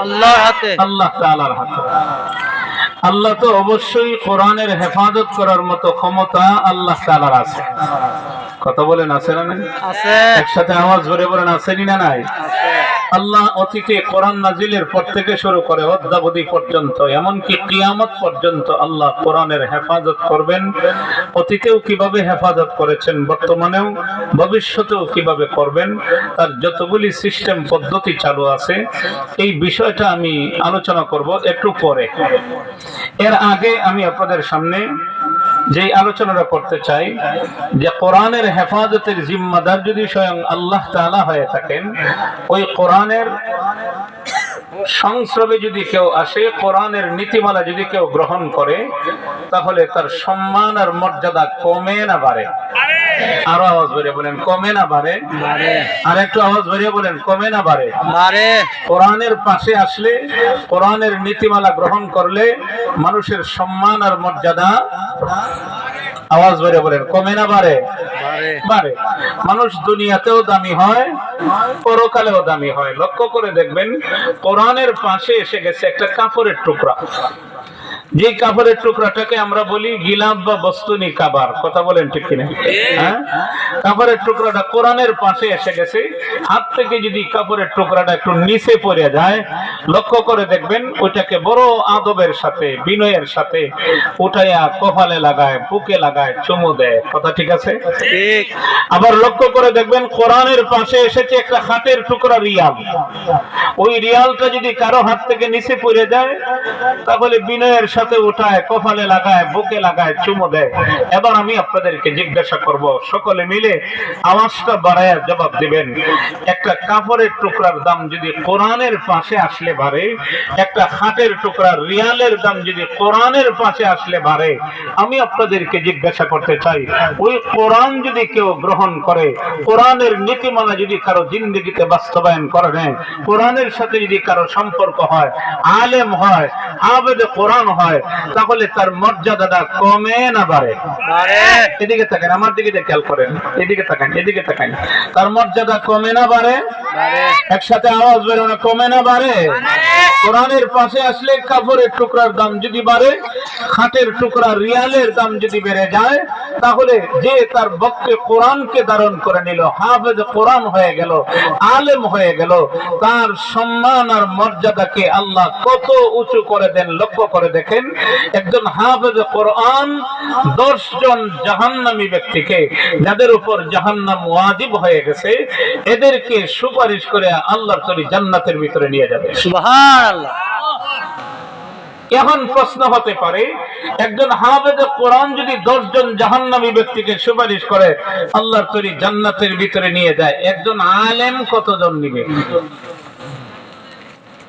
আল্লাহর হাতে। আল্লাহ তাআলার হাতে। আল্লাহ তো অবশ্যই কোরআনের হেফাজত করার মতো ক্ষমতা আল্লাহ তাআলার আছে। কথা বলেন আছে না নাই? আছে। একসাথে আওয়াজ ধরে বলেন আসেনি না নাই? আছে আল্লাহ অতীতে কোরআন নাজিলের পর থেকে শুরু করে অদ্যাবধি পর্যন্ত, এমনকি কিয়ামত পর্যন্ত আল্লাহ কোরআনের হেফাজত করবেন। অতীতেও কীভাবে হেফাজত করেছেন, বর্তমানেও, ভবিষ্যতেও কীভাবে করবেন, তার যতগুলি সিস্টেম পদ্ধতি চালু আছে, এই বিষয়টা আমি আলোচনা করব একটু পরে। এর আগে আমি আপনাদের সামনে যে আলোচনাটা করতে চাই, যে কোরআনের হেফাজতের জিম্মাদার যদি স্বয়ং আল্লাহ তালা হয়ে থাকেন, ওই কোরআনের সংস্রবে যদি কেউ আসে, কোরআনের নীতিমালা যদি কেউ গ্রহণ করে, তাহলে তার সম্মান আর মর্যাদা কমে না বাড়ে। আরও আওয়াজ বেরিয়ে বলেন কমে না বাড়ে। আর একটু আওয়াজ বেরিয়ে বলেন কমে না বাড়ে। কোরআনের পাশে আসলে কোরআনের নীতিমালা গ্রহণ করলে মানুষের সম্মান আর মর্যাদা আওয়াজ বেড়ে বলেন কমে না বাড়ে? বাড়ে। মানুষ দুনিয়াতেও দামি হয় পরকালেও দামি হয়। লক্ষ্য করে দেখবেন কোরআনের পাশে এসে গেছে একটা কাপড়ের টুকরা। যে কাপড়ের টুকরাটাকে আমরা বলি গিলাপ বা বস্তুনি কাবার। কথা বলেন ঠিক কিনা? হ্যাঁ? কাপড়ের টুকরাটা কোরআনের পাশে এসে গেছে। হাত থেকে যদি কাপড়ের টুকরাটা একটু নিচে পড়ে যায় লক্ষ্য করে দেখবেন ওইটাকে বড় আদবের সাথে বিনয়ের সাথে উঠাইয়া কপালে লাগায় বুকে লাগায় চুমু দেয়। কথা ঠিক আছে? ঠিক। আবার লক্ষ্য করে দেখবেন কোরআনের পাশে এসেছে একটা হাতের টুকরা রিয়াল। ওই রিয়ালটা যদি কারও হাত থেকে নিচে পড়ে যায় তাহলে বিনয়ের সাথে উঠায়, কপালে লাগায়, বুকে লাগায়, চুমো দেয়। এবার আমি আপনাদেরকে জিজ্ঞাসা করব, সকলে মিলে আওয়াজটা বাড়ায় জবাব দিবেন। একটা কাপড়ের টুকরার দাম যদি কোরআনের পাশে আসলে বাড়ে, একটা হাতের টুকরা রিয়ালের দাম যদি কোরআনের পাশে আসলে বাড়ে, আমি আপনাদেরকে জিজ্ঞাসা করতে চাই, ওই কোরআন যদি কেউ গ্রহণ করে, কোরআনের নীতিমালা যদি কারও জিন্দগিতে বাস্তবায়ন করে নেয়, কোরআনের সাথে যদি কারও সম্পর্ক হয়, আলেম হয়, আবেদ কোরআন হয় তাহলে তার মর্যাদাটা কমে না বাড়ে। এদিকে তাকান আমার দিকে খেয়াল করেন। এদিকে তাকান এদিকে তাকান তার মর্যাদা কমে না বাড়ে? একসাথে আওয়াজ বেরো না কমে না বাড়ে? কোরআনের পাশে আসলে কাপড়ের টুকরার দাম যদি বাড়ে খাটের টুকরা রিয়ালের দাম যদি বেড়ে যায় তাহলে যে তার বক্তে কোরআনকে ধারণ করে নিল হাফেজ কোরআন হয়ে গেল আলেম হয়ে গেল তার সম্মান আর মর্যাদাকে আল্লাহ কত উঁচু করে দেন লক্ষ্য করে দেখেন। একজন হাফেজ কোরআন দশ জন জাহান্নামী ব্যক্তিকে যাদের উপর জাহান্নাম ওয়াজিব হয়ে গেছে এদেরকে সুপারিশ করে আল্লাহর তরি জান্নাতের ভিতরে নিয়ে যাবে। সুবহানাল্লাহ। এখন প্রশ্ন হতে পারে একজন হাফেজে কোরআন যদি দশ জন জাহান্নামী ব্যক্তিকে সুপারিশ করে আল্লাহর তৈরি জান্নাতের ভিতরে নিয়ে যায় একজন আলেম কতজন নিবে?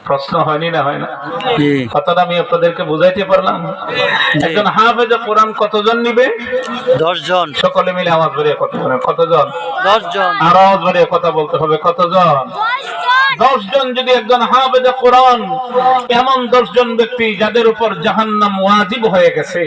প্রশ্ন হয়নি না হয় না? কথাটা আমি আপনাদেরকে বুঝাইতে পারলাম। একজন হাফেজে কোরআন কতজন নিবে? দশ জন সকলে মিলে আমার বেরিয়ে কথা বলেন। কতজন? দশ জন আর আওয়াজ কথা বলতে হবে। কতজন? দশ জন যদি একজন হাফেজে কোরআন এমন দশ জন ব্যক্তি যাদের উপর জাহান্নাম ওয়াজিব হয়ে গেছে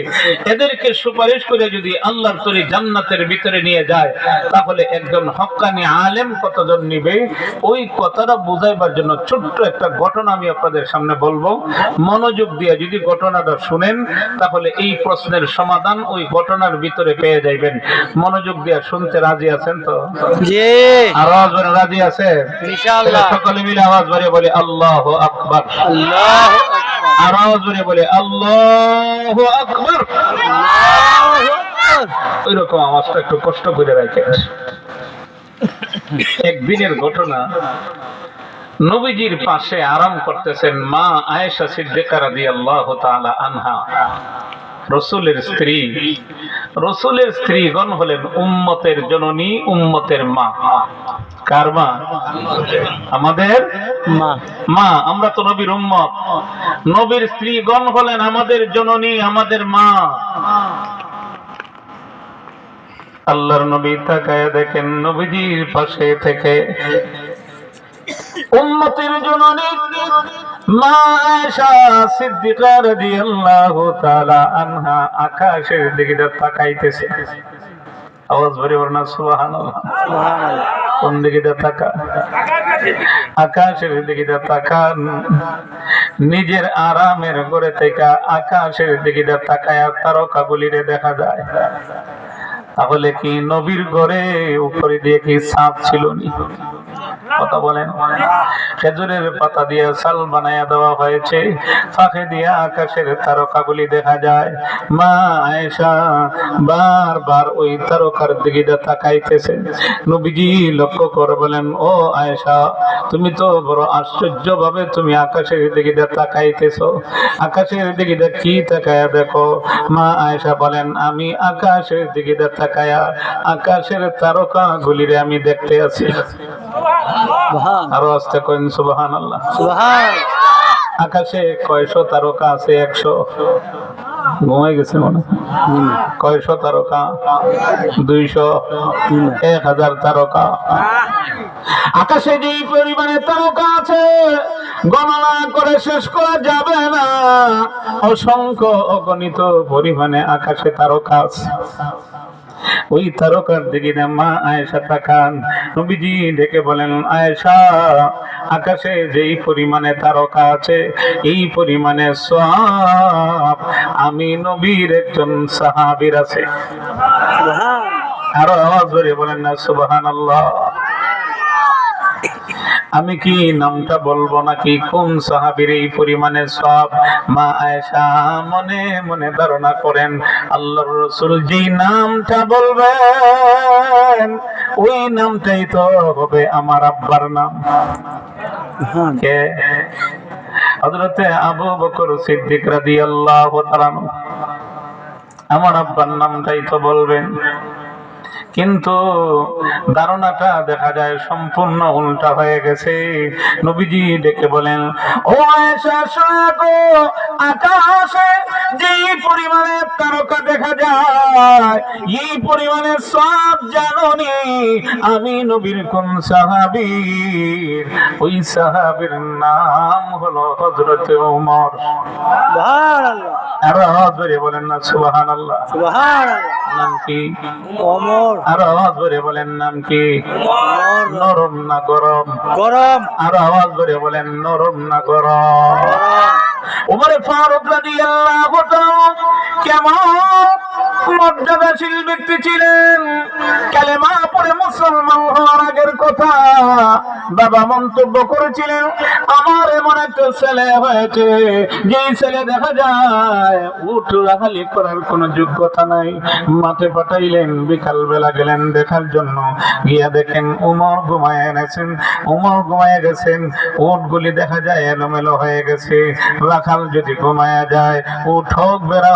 এদেরকে সুপারিশ করে যদি আল্লাহর তরি জান্নাতের ভিতরে নিয়ে যায় তাহলে একজন হক্কানি আলেম কতজন নিবে? ওই কথাটা বুঝাইবার জন্য ছোট্ট একটা ঘটনা আমি আপনাদের সামনে বলব। মনোযোগ দিয়ে যদি ঘটনাটা শুনেন তাহলে এই প্রশ্নের সমাধান ওই ঘটনার ভিতরে পেয়ে যাইবেন। মনোযোগ দিয়ে শুনতে রাজি আছেন তো? জি। আর রাজি আছে? ইনশাআল্লাহ। সকলে মিলে আওয়াজ বাড়িয়ে বলে আল্লাহ আকবার। আল্লাহ আর আওয়াজ বাড়িয়ে বলে আল্লাহ আকবার। ওই রকম আওয়াজটা একটু কষ্ট করে রাখেন একদিনের ঘটনা নবীজির পাশে আরাম করতেছেন মা আয়েশা সিদ্দিকা রাদিয়াল্লাহু তাআলা আনহা। রসুলের স্ত্রী। রসুলের স্ত্রীগণ হলেন উম্মতের জননী উম্মতের মা। কার মা? আমাদের মা। মা। আমরা তো নবীর উম্মত। নবীর স্ত্রীগণ হলেন আমাদের জননী আমাদের মা। আল্লাহর নবী তাকায় দেখেন নবীজির পাশে থেকে। উম্মতের জননী আকাশের দিকে তাকাইতেছে। আওয়াজ ভরে বলনা সুবহানাল্লাহ। সুবহানাল্লাহ। কোন দিকে তাকান আকাশের দিকে তাকান। নিজের আরামের ঘরে থেকে আকাশের দিকে তাকায় তারকাগুলিরে দেখা যায়। তাহলে কি নবীর ঘরে উপরে দিয়ে কি সাপ ছিল নি কথা বলেন। খেজুরের পাতা দিয়ে সাল বানাইয়া দেওয়া হয়েছে। ফাঁকে দিয়ে আকাশের তারকাগুলি দেখা যায়। মা আয়েশা বারবার ওই তারকার দিকে তাকাইতেছে। নবীজি লক্ষ্য করে বলেন, ও আয়েশা, তুমি তো বড় আশ্চর্য ভাবে তুমি আকাশের দিকে তাকাইতেছো। আকাশের দিকে কি তাকায়া দেখো? মা আয়েশা বলেন, আমি আকাশের দিকে তাকায়া, আকাশের তারকা গুলিরে আমি দেখতে আছি। আরও আস্তে করেন সুবাহান। আল্লাহ আকাশে কয়শো তারকা আছে একশো। ঘুমাই গেছে মনে। কয়শো তারকা দুইশো এক হাজার তারকা। আকাশে যে পরিমাণে তারকা আছে গণনা করে শেষ করা যাবে না। অসংখ্য অগণিত পরিমাণে আকাশে তারকা আছে। ওই তারকার দিকে মা আয়েশা তাকান। নবীজি ডেকে বলেন আয়েশা আকাশে যেই পরিমাণে তারকা আছে এই পরিমাণে সব আমি নবীর একজন সাহাবির আছে। আরও আওয়াজ ধরে বলেন না সুবাহান আমি কি নামটা বলব নাকি? কোন সাহাবীর এই পরিমাণে সব? মা আয়েশা মনে মনে ধারণা করেন আল্লাহর রসুল যে নামটা বলবেন ওই নামটাই তো হবে আমার আব্বার নাম। সুবহান কে? হযরতে আবু বকর সিদ্দিক রাদিয়াল্লাহু তাআলা আমার আব্বার নামটাই তো বলবেন। কিন্তু ধারণাটা দেখা যায় সম্পূর্ণ উল্টা হয়ে গেছে। নবীজি ডেকে বলেন ও আকাশে যে এই পরিমাণে সব জাননি আমি নবীর কোন সাহাবীর? ওই সাহাবীর নাম হলো আরও আওয়াজ বলেন না সুবহান নাম কি? আরও আওয়াজ ধরে বলেন নাম কি? নরম না গরম? গরম। আরও আওয়াজ ধরে বলেন নরম না গরম? গরম। উমরে ফারুক রাদিয়াল্লাহু তাআলা কেমন মর্যাদাশীল ব্যক্তি ছিলেন। কালেমা পড়ে মুসলমান হওয়ার আগের কথা বাবা মন্তব্য করেছিলেন, আমার এমন একটা ছেলে হয়েছে যে ছেলে দেখা যায় উঠ রাখালি করার কোনো যোগ্যতা নাই। মাঠে পাঠাইলেন বিকাল বেলা গেলেন দেখার জন্য। গিয়া দেখেন উমর ঘুমায় এনেছেন উমর ঘুমায় গেছেন, উটগুলি দেখা যায় এলোমেলো হয়ে গেছে। রাখাল যদি ঘুমায়া যায় উঠক বেড়া